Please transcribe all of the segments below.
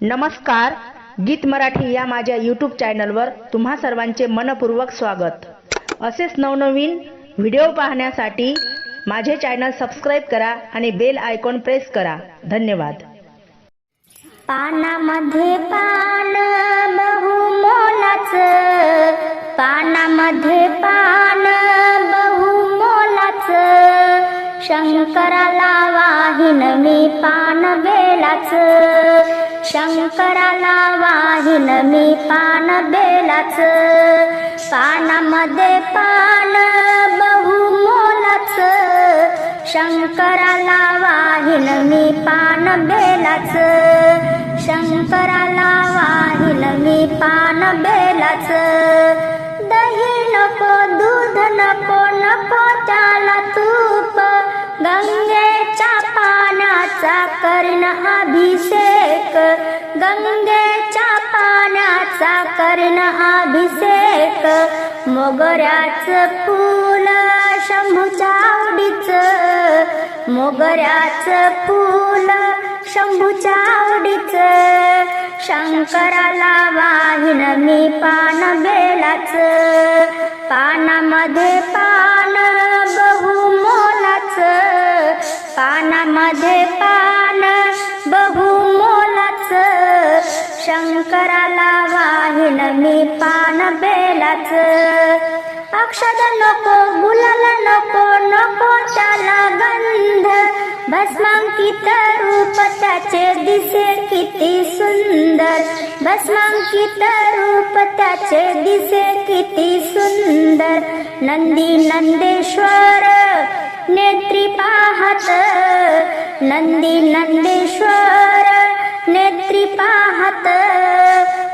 नमस्कार गीत मराठी या माझ्या यूट्यूब चॅनलवर तुम्हा सर्वांचे मनपूर्वक स्वागत. असेच नवनवीन व्हिडिओ पाहण्यासाठी माझे चॅनल सबस्क्राईब करा आणि बेल आयकॉन प्रेस करा. धन्यवाद. पानामध्ये पान बहुमोलाच. पानामध्ये पान बहुमोलाच. शंकराला वाहिन मी पान बेलाच शंकराला वाहिन मी पान बेलाच. पानामध्ये पान बहुमोलाच शंकराला वाहिन मी पान बेलाच. शंकराला वाहिन मी पान बेलाच. दही नको दूध नको नको त्याला पाण्याचा करीन अभिषेक गंगेच्या पाण्याचा कर्ण अभिषेक मोगऱ्याच फूल शंभूच्या आवडीच मोगऱ्याच फूल शंभूच्या आवडीच. शंकराला वाहिन मी पान बेलाच पानामध्ये पान मी पान बेलाच. अक्षद नको गुलाल नको नको त्याला गंध. भस्मांकित रूप त्याचे दिसे किती सुंदर. भस्मांकित रूप त्याचे दिसे किती सुंदर. नंदी नंदेश्वर नेत्री पाहत. नंदी नंदेश्वर नेत्री पाहत.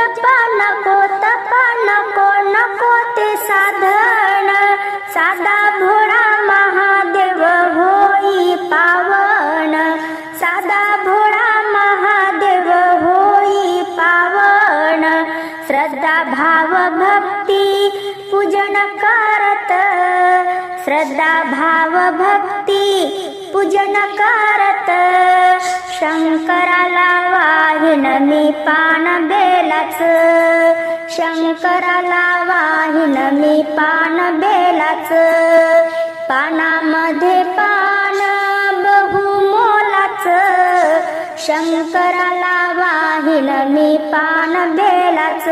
जपा नको तपा नको नको ते साधन. साधा भोळा महादेव होई पावन. साधा भोळा महादेव होई पावन. श्रद्धा भाव भक्ती पूजन करत. श्रद्धा भाव भक्ती पूजन करत. शंकराला वाहिन मी पान बेलाच शंकराला वाहिन मी पान बेलाच. पानामध्ये पान बहुमोलाच शंकराला वाहिन मी पान बेलाच.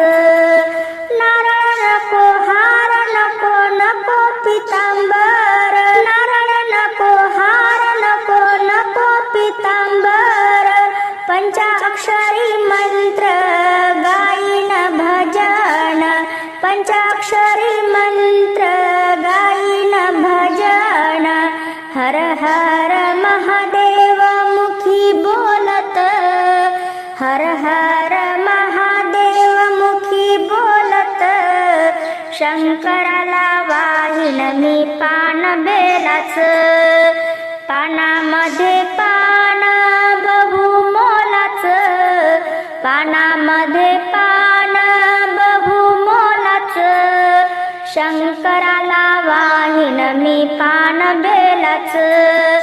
हर महादेव मुखी बोलत हर हर महादेव मुखी बोलत शंकराला वाहिन मी पान बेलाच पानामध्ये पान बहुमोलाच पानामध्ये पान बहुमोलाच शंकरा पाहिन मी पान बेलाच.